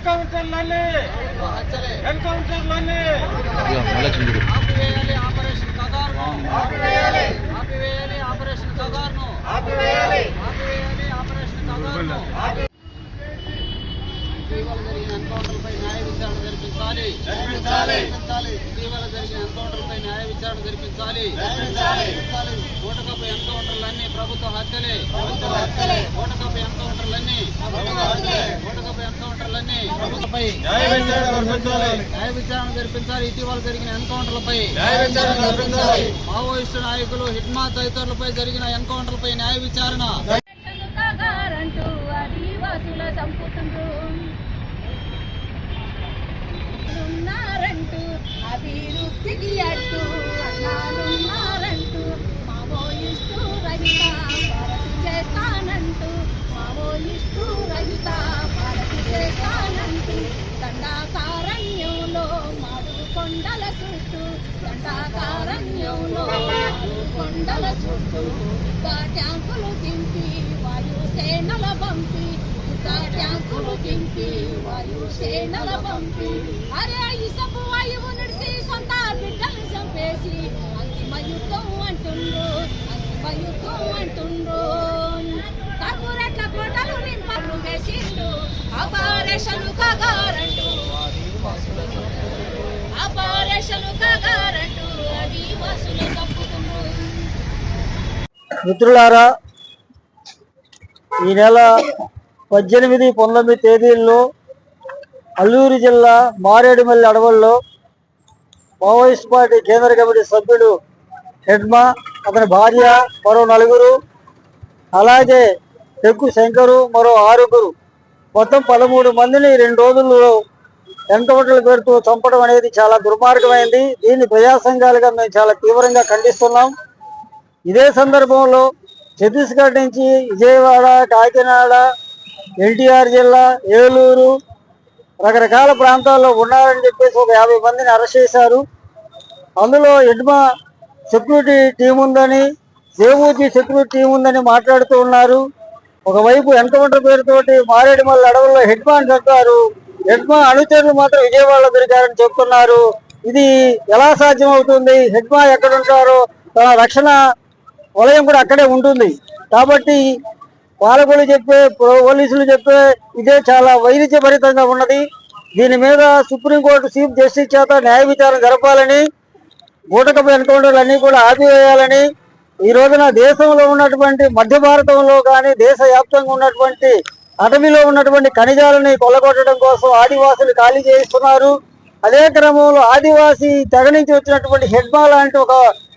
ఎన్కౌంటర్లన్నీ ఎన్కౌంటర్లన్నీ ఆపివేయాలి ఆపరేషన్ కగార్ను ఆపివేయాలి. ఆపివేయాలి ఆపరేషన్ కగార్ను ఆపివేయాలి. ఆపివేయాలి ఆపరేషన్ కగార్ను ఇటీవల జరిగిన ఎన్కౌంటర్పై న్యాయ విచారణ జరిపించాలి. జరిపించాలి. ఇటీవల జరిగిన ఎన్కౌంటర్పై న్యాయ విచారణ జరిపించాలి. జరిపించాలి. జరిపించాలి ఓటకపు ఎన్కౌంటర్లన్నీ ప్రభుత్వ హత్యలే. ప్రభుత్వ హత్యలే. ఓటకపు ఎన్కౌంటర్లన్నీ. ప్రభుత్వ హత్యలే. ఓటకపు ఎన్కౌంటర్లన్నీ. ప్రభుత్వపై న్యాయ విచారణ జరిపించాలి. ఇటీవల జరిగిన ఎన్కౌంటర్లపై. న్యాయ విచారణ జరిపించాలి. మావోయిస్టు నాయకులు హిడ్మా తదితరులపై జరిగిన ఎన్కౌంటర్లపై న్యాయ విచారణ. చంపుతుండ్రు ఉన్నారంటూ అభివృద్ధికి అడ్డు అన్నాలున్నారంటూ మావోయిస్టు రహిత భారతి చేస్తానంటూ మావోయిస్టు రహిత భారతి చేస్తానంటూ దండాకారణ్యంలో మాడు కొండల చుట్టూ దండాకారణ్యంలో మాడు కొండల చుట్టూ ఇంకా ట్యాంకులు దింపి ట్యాంకులు దింపి వాయుసేనల పంపి. అరే ఇసపు వాయువు నడిచి సొంత బిడ్డలు చంపేసి అంతిమ యుద్ధం అంటుండ్రు అంతిమ యుద్ధం అంటుండ్రు. కర్పూరట్ల కోటలు నింపలు వేసిండు ఆపరేషన్ కగారంటూ. ఆపరేషన్ కగారంటూ ఆదివాసులు చంపుతుండ్రు మిత్రులారా ఈ నెల పద్దెనిమిది పంతొమ్మిది తేదీల్లో అల్లూరు జిల్లా మారేడుమల్లి అడవుల్లో మావోయిస్ట్ పార్టీ కేంద్ర కమిటీ సభ్యుడు హెడ్మా అతని భార్య మరో నలుగురు అలాగే టెక్కు శంకరు మరో ఆరుగురు. మొత్తం పదమూడు మందిని రెండు రోజుల్లో ఎన్కౌంటర్ల పెడుతూ చంపడం అనేది చాలా దుర్మార్గమైంది. దీన్ని ప్రజా సంఘాలుగా మేము చాలా తీవ్రంగా ఖండిస్తున్నాం. ఇదే సందర్భంలో ఛత్తీస్గఢ్ నుంచి విజయవాడ కాకినాడ ఎన్టీఆర్ జిల్లా ఏలూరు రకరకాల ప్రాంతాల్లో ఉన్నారని చెప్పేసి ఒక యాభై మందిని అరెస్ట్ చేశారు. అందులో ఎడ్మా సెక్యూరిటీ టీం ఉందని దేవూజీ సెక్యూరిటీ టీం ఉందని మాట్లాడుతూ ఉన్నారు. ఒకవైపు ఎన్కౌంటర్ పేరుతోటి మారేడుమల్ల అడవుల్లో హెడ్మా అని చెప్తారు హెడ్మా అనుచరులు మాత్రం విజయవాడలో దొరికారని చెప్తున్నారు. ఇది ఎలా సాధ్యం అవుతుంది హెడ్మా ఎక్కడ ఉంటారో తన రక్షణ వలయం కూడా అక్కడే ఉంటుంది. కాబట్టి పాలకులు చెప్పే పో- పోలీసులు చెప్పే ఇదే చాలా వైవిధ్యభరితంగా ఉన్నది. దీని మీద సుప్రీంకోర్టు చీఫ్ జస్టిస్ చేత న్యాయ విచారణ జరపాలని బూటకపు ఎన్కౌంటర్లు కూడా ఆపివేయాలని ఈ రోజున దేశంలో ఉన్నటువంటి మధ్య భారతంలో కానీ దేశవ్యాప్తంగా ఉన్నటువంటి అటవీలో ఉన్నటువంటి ఖనిజాలని కొల్లగొట్టడం కోసం ఆదివాసులు ఖాళీ చేయిస్తున్నారు. అదే క్రమంలో ఆదివాసీ తెగ నుంచి వచ్చినటువంటి హెడ్మా లాంటి ఒక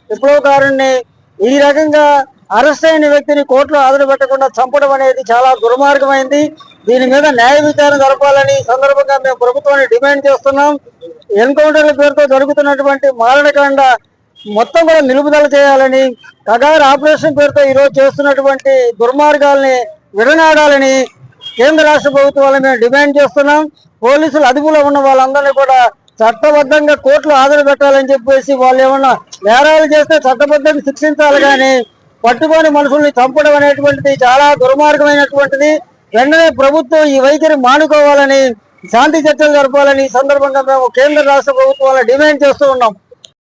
విప్లవకారుణ్ణి ఈ రకంగా అరెస్ట్ అయిన వ్యక్తిని కోర్టులో హాజరు పెట్టకుండా చంపడం అనేది చాలా దుర్మార్గమైంది. దీని మీద న్యాయ విచారణ జరపాలని సందర్భంగా మేము ప్రభుత్వాన్ని డిమాండ్ చేస్తున్నాం. ఎన్కౌంటర్ల పేరుతో జరుగుతున్నటువంటి మారణకాండ మొత్తం కూడా నిలుపుదల చేయాలని కగార్ ఆపరేషన్ పేరుతో ఈరోజు చేస్తున్నటువంటి దుర్మార్గాల్ని విడనాడాలని కేంద్ర రాష్ట్ర ప్రభుత్వాలను మేము డిమాండ్ చేస్తున్నాం. పోలీసులు అదుపులో ఉన్న వాళ్ళందరినీ కూడా చట్టబద్ధంగా కోర్టులో హాజరు పెట్టాలని చెప్పేసి వాళ్ళు ఏమన్నా నేరాలు చేస్తే చట్టబద్ధంగా శిక్షించాలి కానీ పట్టుకొని మనుషుల్ని చంపడం అనేటువంటిది చాలా దుర్మార్గమైనటువంటిది. వెంటనే ప్రభుత్వం ఈ వైఖరి మానుకోవాలని శాంతి చర్చలు జరపాలని ఈ సందర్భంగా మేము కేంద్ర రాష్ట్ర ప్రభుత్వాలను డిమాండ్ చేస్తూ ఉన్నాం.